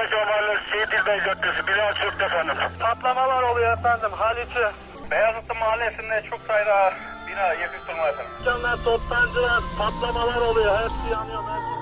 Paşa Mahallesi Seyit İlbey Caddesi. Bina çöktü efendim. Patlamalar oluyor efendim. Haliç'i. Beyazıtlı Mahallesi'nde çok sayıda bina yakık durma efendim. Dükkanlar, toptancılar, patlamalar oluyor. Hepsi yanıyor. merkez.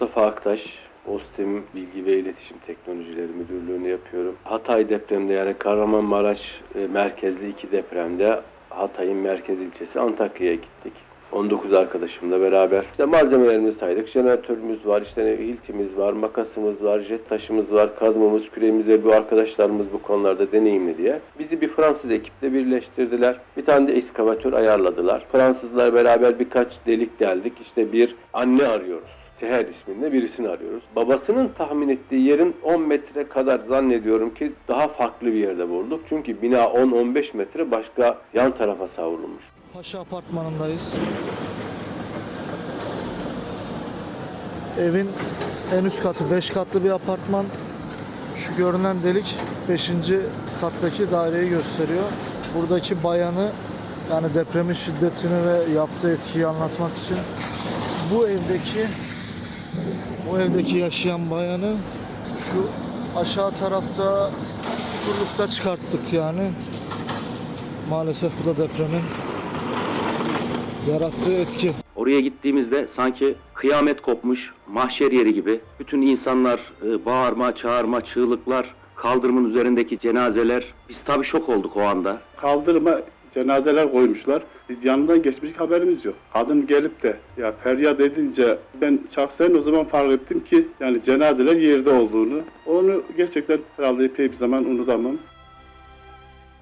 Mustafa Aktaş, OSTEM Bilgi ve İletişim Teknolojileri Müdürlüğü'nü yapıyorum. Hatay depremde yani Kahramanmaraş e, merkezli iki depremde Hatay'ın merkez ilçesi Antakya'ya gittik. 19 arkadaşımla beraber. İşte malzemelerimizi saydık. Jeneratörümüz var, işte hiltimiz var, makasımız var, jet taşımız var, kazmamız, küremiz ve bu arkadaşlarımız bu konularda deneyimli diye. Bizi bir Fransız ekiple birleştirdiler. Bir tane de eskavatör ayarladılar. Fransızlar beraber birkaç delik deldik. İşte bir anne arıyoruz. Seher isminde birisini arıyoruz. Babasının tahmin ettiği yerin 10 metre kadar zannediyorum ki daha farklı bir yerde bulduk. Çünkü bina 10-15 metre başka yan tarafa savrulmuş. Paşa apartmanındayız. Evin en üst katı 5 katlı bir apartman. Şu görünen delik 5. kattaki daireyi gösteriyor. Buradaki bayanı yani depremin şiddetini ve yaptığı etkiyi anlatmak için bu evdeki bu evdeki yaşayan bayanı şu aşağı tarafta şu çukurlukta çıkarttık yani. Maalesef bu da depremin yarattığı etki. Oraya gittiğimizde sanki kıyamet kopmuş, mahşer yeri gibi. Bütün insanlar e, bağırma, çağırma, çığlıklar, kaldırımın üzerindeki cenazeler. Biz tabii şok olduk o anda. kaldırıma cenazeler koymuşlar. Biz yanından geçmiş haberimiz yok. Kadın gelip de ya feryat edince ben şahsen o zaman fark ettim ki yani cenazeler yerde olduğunu. Onu gerçekten herhalde epey bir zaman unutamam.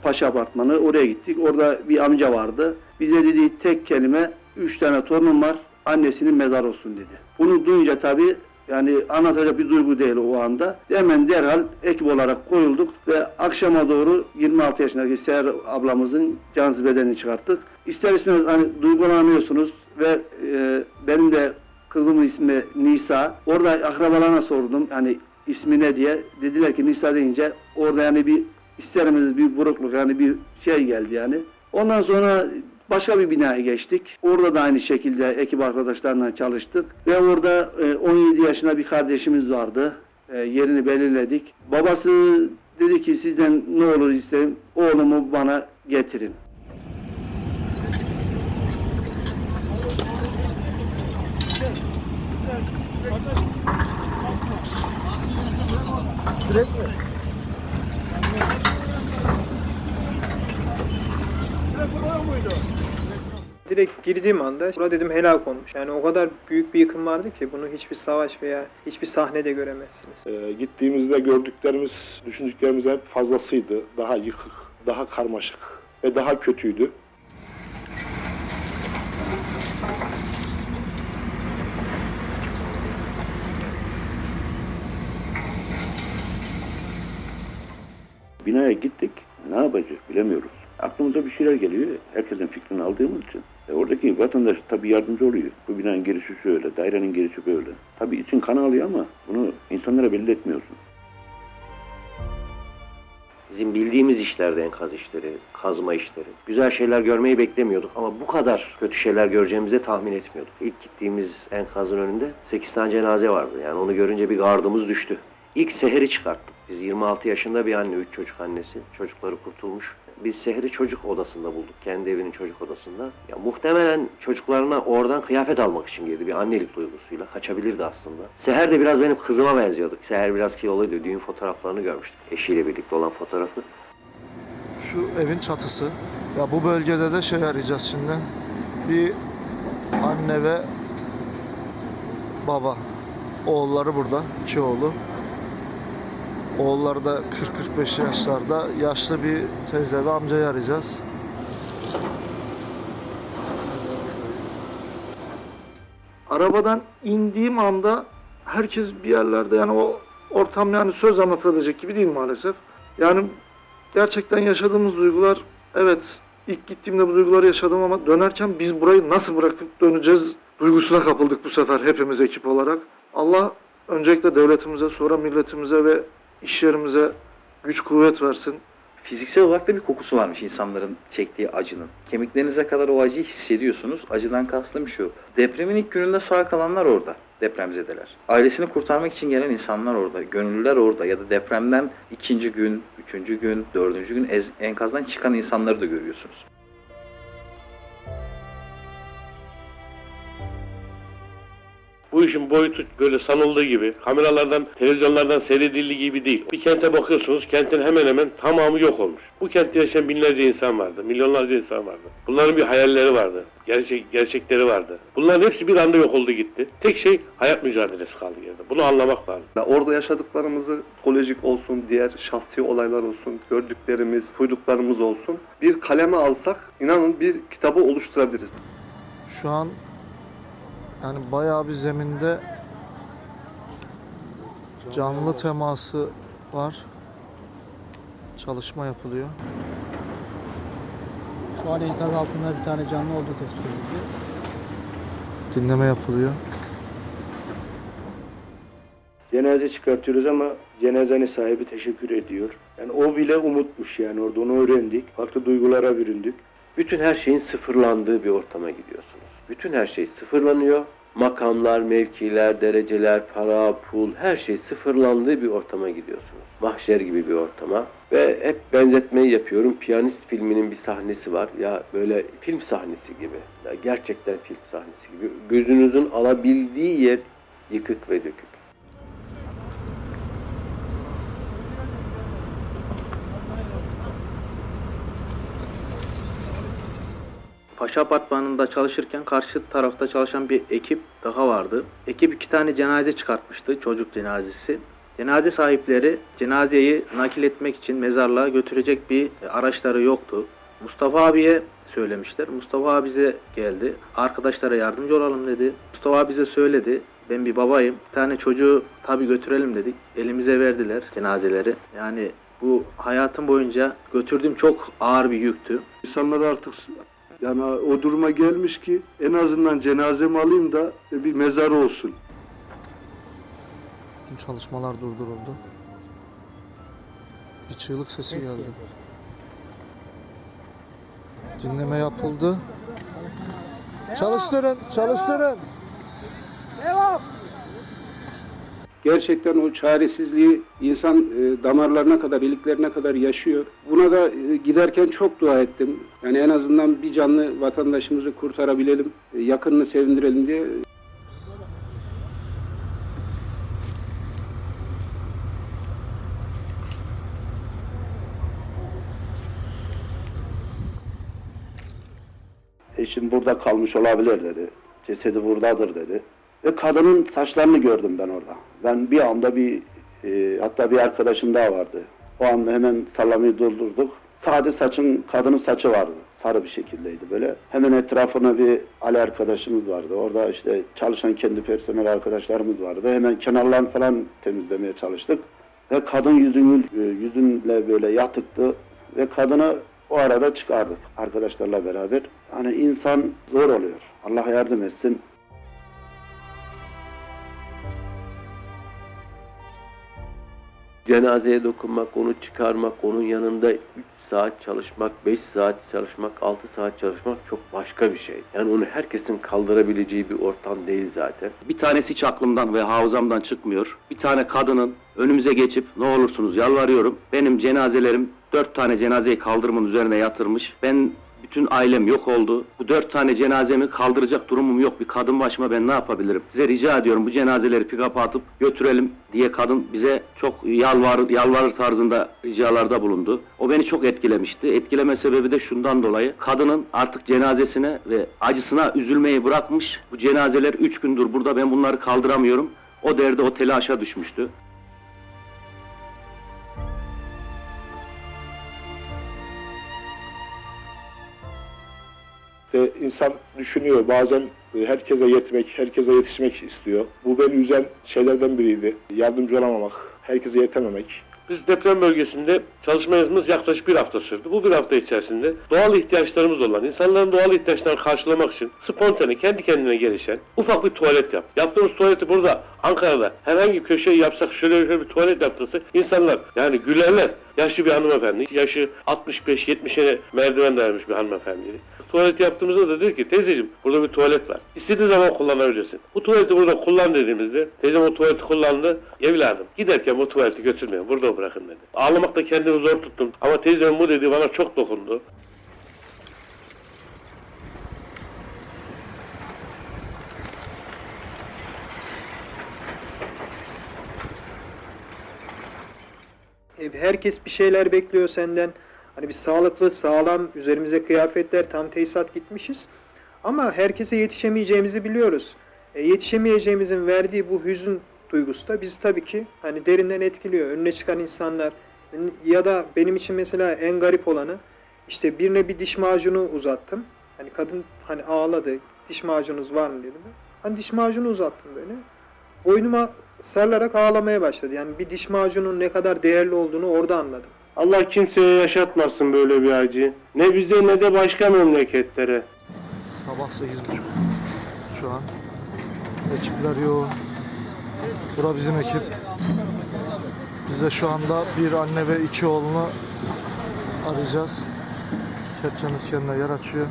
Paşa Apartmanı oraya gittik. Orada bir amca vardı. Bize dediği tek kelime üç tane torunum var annesinin mezar olsun dedi. Bunu duyunca tabii yani anlatacak bir duygu değil o anda. Hemen derhal ekip olarak koyulduk ve akşama doğru 26 yaşındaki Seher ablamızın cansız bedenini çıkarttık. İster istemez hani duygulanıyorsunuz ve e, benim de kızımın ismi Nisa. Orada akrabalarına sordum hani ismi ne diye. Dediler ki Nisa deyince orada yani bir isterimiz bir burukluk yani bir şey geldi yani. Ondan sonra başka bir binaya geçtik. Orada da aynı şekilde ekip arkadaşlarla çalıştık. Ve orada e, 17 yaşında bir kardeşimiz vardı. E, yerini belirledik. Babası dedi ki sizden ne olur isterim oğlumu bana getirin. Direkt girdiğim anda burada dedim helak olmuş. Yani o kadar büyük bir yıkım vardı ki bunu hiçbir savaş veya hiçbir sahnede göremezsiniz. Ee, gittiğimizde gördüklerimiz, düşündüklerimiz hep fazlasıydı. Daha yıkık, daha karmaşık ve daha kötüydü. Binaya gittik. Ne yapacağız bilemiyoruz. Aklımıza bir şeyler geliyor. Herkesin fikrini aldığımız için. E oradaki vatandaş tabii yardımcı oluyor. Bu binanın girişi şöyle, dairenin girişi böyle. Tabii için kan ağlıyor ama bunu insanlara belli etmiyorsun. Bizim bildiğimiz işlerde enkaz işleri, kazma işleri. Güzel şeyler görmeyi beklemiyorduk ama bu kadar kötü şeyler göreceğimizi tahmin etmiyorduk. İlk gittiğimiz enkazın önünde 8 tane cenaze vardı. Yani onu görünce bir gardımız düştü. İlk Seher'i çıkarttık. Biz 26 yaşında bir anne, 3 çocuk annesi. Çocukları kurtulmuş. Biz Seher'i çocuk odasında bulduk. Kendi evinin çocuk odasında. Ya muhtemelen çocuklarına oradan kıyafet almak için girdi. Bir annelik duygusuyla. Kaçabilirdi aslında. Seher de biraz benim kızıma benziyordu. Seher biraz kiloluydu. Düğün fotoğraflarını görmüştük. Eşiyle birlikte olan fotoğrafı. Şu evin çatısı. Ya bu bölgede de şey arayacağız şimdi. Bir anne ve baba. Oğulları burada. iki oğlu. Oğulları da 40-45 yaşlarda. Yaşlı bir teyze ve amcayı arayacağız. Arabadan indiğim anda herkes bir yerlerde yani o ortam yani söz anlatabilecek gibi değil maalesef. Yani gerçekten yaşadığımız duygular evet İlk gittiğimde bu duyguları yaşadım ama dönerken biz burayı nasıl bırakıp döneceğiz duygusuna kapıldık bu sefer hepimiz ekip olarak. Allah öncelikle devletimize sonra milletimize ve iş yerimize güç kuvvet versin. Fiziksel olarak da bir kokusu varmış insanların çektiği acının. Kemiklerinize kadar o acıyı hissediyorsunuz. Acıdan kastım şu. Depremin ilk gününde sağ kalanlar orada. Depremzedeler. Ailesini kurtarmak için gelen insanlar orada. Gönüllüler orada. Ya da depremden ikinci gün, üçüncü gün, dördüncü gün enkazdan çıkan insanları da görüyorsunuz. Bu işin boyutu böyle sanıldığı gibi, kameralardan, televizyonlardan seyredildiği gibi değil. Bir kente bakıyorsunuz, kentin hemen hemen tamamı yok olmuş. Bu kentte yaşayan binlerce insan vardı, milyonlarca insan vardı. Bunların bir hayalleri vardı, gerçek gerçekleri vardı. Bunların hepsi bir anda yok oldu gitti. Tek şey hayat mücadelesi kaldı geride. Bunu anlamak lazım. Orada yaşadıklarımızı psikolojik olsun, diğer şahsi olaylar olsun, gördüklerimiz, duyduklarımız olsun. Bir kaleme alsak inanın bir kitabı oluşturabiliriz. Şu an yani bayağı bir zeminde canlı teması var. Çalışma yapılıyor. Şu an enkaz altında bir tane canlı olduğu tespit edildi. Dinleme yapılıyor. Cenaze çıkartıyoruz ama cenazenin sahibi teşekkür ediyor. Yani o bile umutmuş yani orada onu öğrendik. Farklı duygulara büründük. Bütün her şeyin sıfırlandığı bir ortama gidiyorsunuz. Bütün her şey sıfırlanıyor. Makamlar, mevkiler, dereceler, para, pul her şey sıfırlandığı bir ortama gidiyorsunuz. Mahşer gibi bir ortama. Ve hep benzetmeyi yapıyorum. Piyanist filminin bir sahnesi var. Ya böyle film sahnesi gibi. Ya gerçekten film sahnesi gibi. Gözünüzün alabildiği yer yıkık ve dökük. Paşa Apartmanı'nda çalışırken karşı tarafta çalışan bir ekip daha vardı. Ekip iki tane cenaze çıkartmıştı, çocuk cenazesi. Cenaze sahipleri cenazeyi nakil etmek için mezarlığa götürecek bir araçları yoktu. Mustafa abiye söylemişler. Mustafa abi bize geldi. Arkadaşlara yardımcı olalım dedi. Mustafa abi bize söyledi. Ben bir babayım. Bir tane çocuğu tabii götürelim dedik. Elimize verdiler cenazeleri. Yani bu hayatım boyunca götürdüğüm çok ağır bir yüktü. İnsanlar artık yani o duruma gelmiş ki en azından cenazemi alayım da bir mezarı olsun. Bütün çalışmalar durduruldu. Bir çığlık sesi geldi. Dinleme yapıldı. Çalıştırın, çalıştırın. Gerçekten o çaresizliği insan e, damarlarına kadar, iliklerine kadar yaşıyor. Buna da e, giderken çok dua ettim. Yani en azından bir canlı vatandaşımızı kurtarabilelim, e, yakınını sevindirelim diye Eşim burada kalmış olabilir dedi. Cesedi buradadır dedi. Ve kadının saçlarını gördüm ben orada. Ben bir anda bir e, hatta bir arkadaşım daha vardı. O anda hemen sallamayı durdurduk. Sade saçın, kadının saçı vardı. Sarı bir şekildeydi böyle. Hemen etrafına bir Ali arkadaşımız vardı. Orada işte çalışan kendi personel arkadaşlarımız vardı. Hemen kenarlarını falan temizlemeye çalıştık. Ve kadın yüzünü, e, yüzünle böyle yatıktı. Ve kadını o arada çıkardık arkadaşlarla beraber. Hani insan zor oluyor. Allah yardım etsin. Cenazeye dokunmak, onu çıkarmak, onun yanında 3 saat çalışmak, 5 saat çalışmak, 6 saat çalışmak çok başka bir şey. Yani onu herkesin kaldırabileceği bir ortam değil zaten. Bir tanesi hiç aklımdan ve hafızamdan çıkmıyor. Bir tane kadının önümüze geçip ne olursunuz yalvarıyorum. Benim cenazelerim dört tane cenazeyi kaldırımın üzerine yatırmış. Ben bütün ailem yok oldu. Bu dört tane cenazemi kaldıracak durumum yok. Bir kadın başıma ben ne yapabilirim? Size rica ediyorum bu cenazeleri pick-up'a atıp götürelim diye kadın bize çok yalvar, yalvarır tarzında ricalarda bulundu. O beni çok etkilemişti. Etkileme sebebi de şundan dolayı. Kadının artık cenazesine ve acısına üzülmeyi bırakmış. Bu cenazeler üç gündür burada ben bunları kaldıramıyorum. O derde o telaşa düşmüştü. İşte insan düşünüyor bazen e, herkese yetmek, herkese yetişmek istiyor. Bu beni üzen şeylerden biriydi. Yardımcı olamamak, herkese yetememek. Biz deprem bölgesinde çalışmamız yaklaşık bir hafta sürdü. Bu bir hafta içerisinde doğal ihtiyaçlarımız olan, insanların doğal ihtiyaçlarını karşılamak için spontane, kendi kendine gelişen ufak bir tuvalet yap. Yaptığımız tuvaleti burada Ankara'da herhangi köşeyi yapsak şöyle şöyle bir tuvalet yaptırsak insanlar yani gülerler. Yaşlı bir hanımefendi, yaşı 65-70'e merdiven dayanmış bir hanımefendiydi. Tuvalet yaptığımızda da dedi ki teyzeciğim burada bir tuvalet var. İstediğin zaman kullanabilirsin. Bu tuvaleti burada kullan dediğimizde teyzem o tuvaleti kullandı. Evladım giderken bu tuvaleti götürmeyin burada bırakın dedi. Ağlamakta kendimi zor tuttum ama teyzemin bu dediği bana çok dokundu. Herkes bir şeyler bekliyor senden. Hani bir sağlıklı, sağlam, üzerimize kıyafetler, tam tesisat gitmişiz. Ama herkese yetişemeyeceğimizi biliyoruz. E, yetişemeyeceğimizin verdiği bu hüzün duygusu da bizi tabii ki hani derinden etkiliyor. Önüne çıkan insanlar ya da benim için mesela en garip olanı işte birine bir diş macunu uzattım. Hani kadın hani ağladı. Diş macununuz var mı dedim. Hani diş macunu uzattım böyle. Boynuma sarılarak ağlamaya başladı. Yani bir diş macunun ne kadar değerli olduğunu orada anladım. Allah kimseye yaşatmasın böyle bir acı. Ne bize ne de başka memleketlere. Sabah 8.30 şu an. Ekipler yoğun. Bura bizim ekip. Biz de şu anda bir anne ve iki oğlunu arayacağız. Kepçemiz kendine yer açıyor.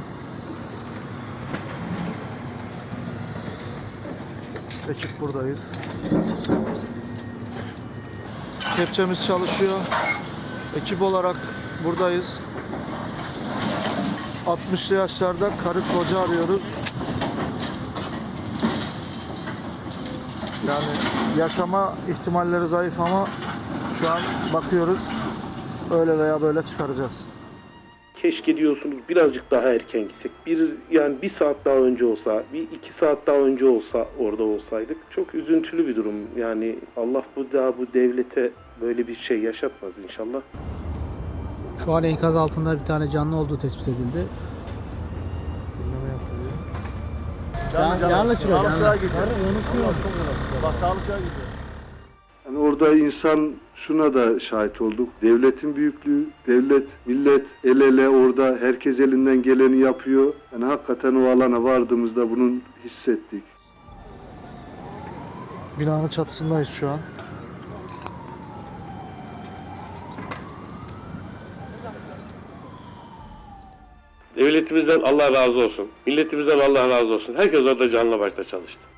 Ekip buradayız. Kepçemiz çalışıyor. Ekip olarak buradayız. 60'lı yaşlarda karı koca arıyoruz. Yani yaşama ihtimalleri zayıf ama şu an bakıyoruz. Öyle veya böyle çıkaracağız. Keşke diyorsunuz birazcık daha erken gitsek. Bir yani bir saat daha önce olsa, bir iki saat daha önce olsa orada olsaydık. Çok üzüntülü bir durum. Yani Allah bu daha bu devlete böyle bir şey yaşatmaz inşallah. Şu an enkaz altında bir tane canlı olduğu tespit edildi. Yapılıyor. Canlı, canlı çıkıyor. Canlı. Yani orada insan şuna da şahit olduk. Devletin büyüklüğü, devlet, millet el ele orada herkes elinden geleni yapıyor. Yani hakikaten o alana vardığımızda bunun hissettik. Binanın çatısındayız şu an. Devletimizden Allah razı olsun. Milletimizden Allah razı olsun. Herkes orada canla başla çalıştı.